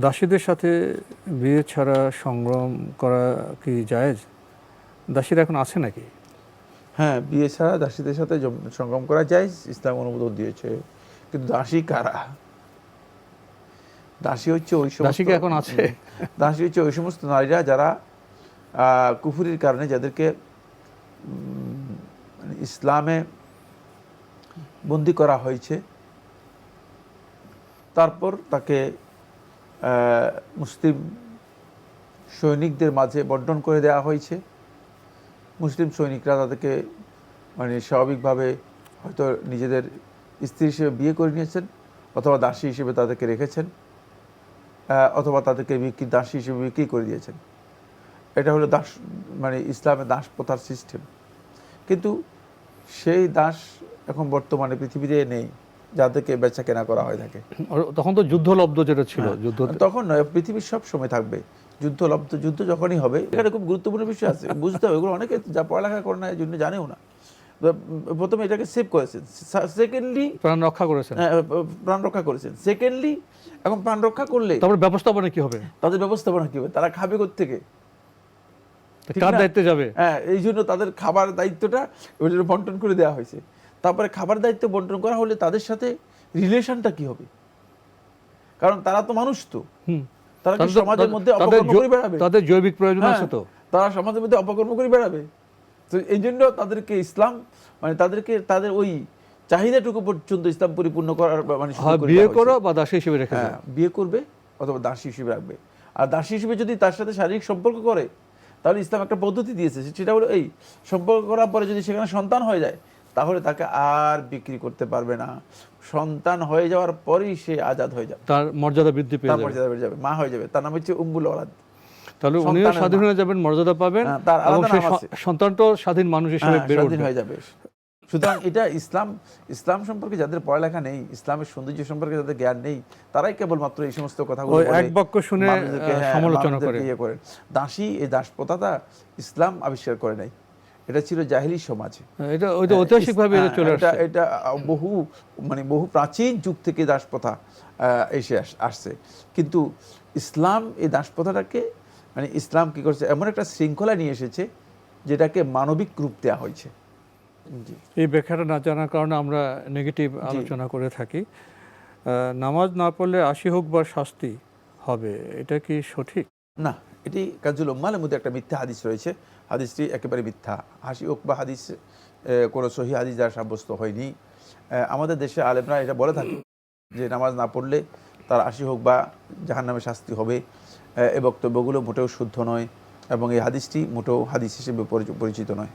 দাসীদের সাথে বিয়ে ছাড়া সংগ্রাম করা কি জায়েজ? দাসীরা এখন আছে নাকি? হ্যাঁ বিয়ে ছাড়া দাসীদের সাথে সংগ্রাম করা যায় ইসলাম অনুমোদন দিয়েছে। কিন্তু দাসী কারা? দাসী হচ্ছে ওই সমস্ত দাসী এখন আছে? দাসী হচ্ছে ওই সমস্ত নারীরা যারা কুফুরির কারণে যাদেরকে মানে ইসলামে বন্দি করা হয়েছে। তারপর তাকে মুসলিম সৈনিকদের মাঝে বন্টন করে দেওয়া হয়েছে। মুসলিম সৈনিকরা তাদেরকে মানে স্বাভাবিকভাবে হয়তো নিজেদের স্ত্রী হিসেবে বিয়ে করে নিয়েছেন অথবা দাসী হিসেবে তাদেরকে রেখেছেন অথবা তাদেরকে বিক্রি দাসী হিসেবে বিক্রি করে দিয়েছেন। এটা হলো দাস মানে ইসলামের দাস প্রথার সিস্টেম। কিন্তু সেই দাস এখন বর্তমানে পৃথিবীতে নেই। যাদেরকে বেচা কেনা করা হয়ে থাকে। তখন তো যুদ্ধলব্ধ যেটা ছিল হ্যাঁ, যুদ্ধ তখন নয় পৃথিবীর সব সময় থাকবে। যুদ্ধ লব্ধ যুদ্ধ যখনই হবে এখানে খুব গুরুত্বপূর্ণ বিষয় আছে। বুঝতে হবে এগুলো অনেকে যা পড়ালেখা করে না এই জন্য জানেও না। প্রথমে এটাকে সেভ করেছেন। সেকেন্ডলি প্রাণ রক্ষা করেছেন। প্রাণ রক্ষা করেছেন। সেকেন্ডলি এখন প্রাণ রক্ষা করলে তারপরে ব্যবস্থাপনা কি হবে? তাদের ব্যবস্থাপনা কি হবে? তারা খাবে থেকে কার দায়িত্বে যাবে? হ্যাঁ এই জন্য তাদের খাবার দায়িত্বটা বন্টন করে দেওয়া হয়েছে। তারপরে খাবার দায়িত্ব বন্টন করা হলে তাদের সাথে রিলেশনটা কি হবে? কারণ তারা তো মানুষ তো। তারা কি সমাজের মধ্যে অপকর্ম করে বেড়াবে? তাদের জৈবিক প্রয়োজন হ্যাঁ, আছে তো। তারা সমাজের মধ্যে অপকর্ম করে বেড়াবে। তো এই জন্য তাদেরকে ইসলাম মানে তাদেরকে তাদের ওই চাহিদাটুকু পর্যন্ত ইসলাম পরিপূর্ণ করার মানে বিয়ে করো বা দাসী হিসেবে রেখে হ্যাঁ বিয়ে করবে অথবা দাসী হিসেবে রাখবে। আর দাসী হিসেবে যদি তার সাথে শারীরিক সম্পর্ক করে তাহলে ইসলাম একটা পদ্ধতি দিয়েছে। সেটা হলো এই সম্পর্ক করার পরে যদি সেখানে সন্তান হয়ে যায় তাহলে তাকে আর বিক্রি করতে পারবে না। সন্তান হয়ে যাওয়ার পরেই সে আজাদ হয়ে যাবে। তার মর্যাদা বৃদ্ধি পেয়ে যাবে। মর্যাদা বেড়ে যাবে মা হয়ে যাবে। তার নাম হচ্ছে উম্বুল ওলাদ তাহলে উনিও স্বাধীন হয়ে যাবেন মর্যাদা পাবেন হ্যাঁ, তার আলাদা। সন্তানটাও স্বাধীন মানুষ হিসেবে হ্যাঁ, বেড়ে স্বাধীন হয়ে যাবে। সুতরাং এটা ইসলাম ইসলাম সম্পর্কে যাদের পড়ালেখা নেই ইসলামের সৌন্দর্য সম্পর্কে যাদের জ্ঞান নেই তারাই কেবলমাত্র এই সমস্ত কথাগুলো এক বাক্য শুনে, হ্যাঁ, সমালোচনা মানুষদেরকে করে। ইয়ে দাসী এই দাস প্রথাটা ইসলাম আবিষ্কার করে নাই। এটা ছিল জাহিলি সমাজে। এটা ওই তো ঐতিহাসিকভাবে এটা হ্যাঁ, চলে এটা আসছে। এটা বহু মানে বহু প্রাচীন যুগ থেকে দাসপ্রথা এসে আস- আসছে। কিন্তু ইসলাম এই দাসপ্রথাটাকে মানে ইসলাম কি করছে? এমন একটা শৃঙ্খলা নিয়ে এসেছে যেটাকে মানবিক রূপ দেওয়া হয়েছে। এই ব্যাখ্যাটা না জানার কারণে আমরা নেগেটিভ আলোচনা করে থাকি। নামাজ না পড়লে আশি হোক বা শাস্তি হবে এটা কি সঠিক? না এটি কাজুল উম্মালের মধ্যে একটা মিথ্যা হাদিস রয়েছে। হাদিসটি একেবারে মিথ্যা। হাসি হোক বা হাদিস কোনো সহি হাদিস দ্বারা সাব্যস্ত হয়নি। আমাদের দেশে আলেমরা এটা বলে থাকে যে নামাজ না পড়লে তার আশি হোক বা জাহান নামে শাস্তি হবে। এ, বক্তব্যগুলো মোটেও শুদ্ধ নয় এবং এই হাদিসটি মোটেও হাদিস হিসেবে পরিচিত নয়।